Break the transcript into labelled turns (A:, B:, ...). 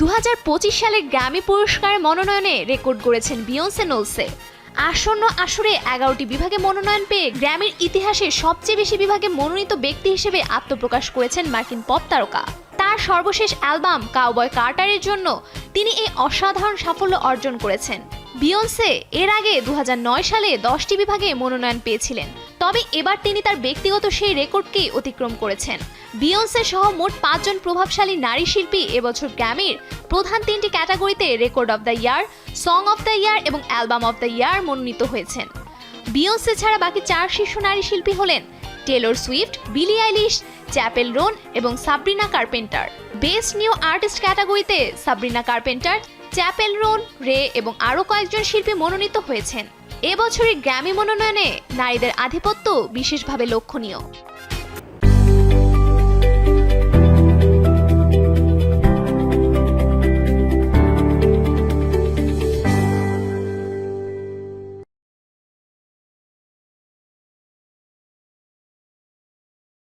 A: দু সালের গ্র্যামি পুরস্কার মনোনয়নে রেকর্ড করেছেন বিয়ন্সে নোলসে। আসন্ন আসরে এগারোটি বিভাগে মনোনয়ন পেয়ে গ্র্যামির ইতিহাসে সবচেয়ে বেশি বিভাগে মনোনীত ব্যক্তি হিসেবে আত্মপ্রকাশ করেছেন মার্কিন পপ তারকা। তার সর্বশেষ অ্যালবাম কাউবয় কার্টারের জন্য তিনি এই অসাধারণ সাফল্য অর্জন করেছেন। বিয়ন্সে এর আগে দু হাজার নয় সালে দশটি বিভাগে মনোনয়ন পেয়েছিলেন। তবে এবার তিনি তার ব্যক্তিগত সেই রেকর্ডকেই অতিক্রম করেছেন। বিয়ন্সে সহ মোট পাঁচজন প্রভাবশালী নারী শিল্পী এবছর গ্র্যামির প্রধান তিনটি ক্যাটাগরিতে record of the year, song of the year এবং অ্যালবাম অফ দ্য ইয়ার মনোনীত হয়েছেন। বিয়ন্সে ছাড়া বাকি চার শীর্ষ নারী শিল্পী হলেন Taylor Swift, Billie Eilish, Chappell Roan এবং Sabrina Carpenter. Best new artist ক্যাটাগরিতে সাবরিনা কার্পেন্টার চ্যাপেল রোন, রে এবং আরও কয়েকজন শিল্পী মনোনীত হয়েছেন। এবছরের গ্র্যামি মনোনয়নে নারীদের আধিপত্য বিশেষভাবে লক্ষণীয়।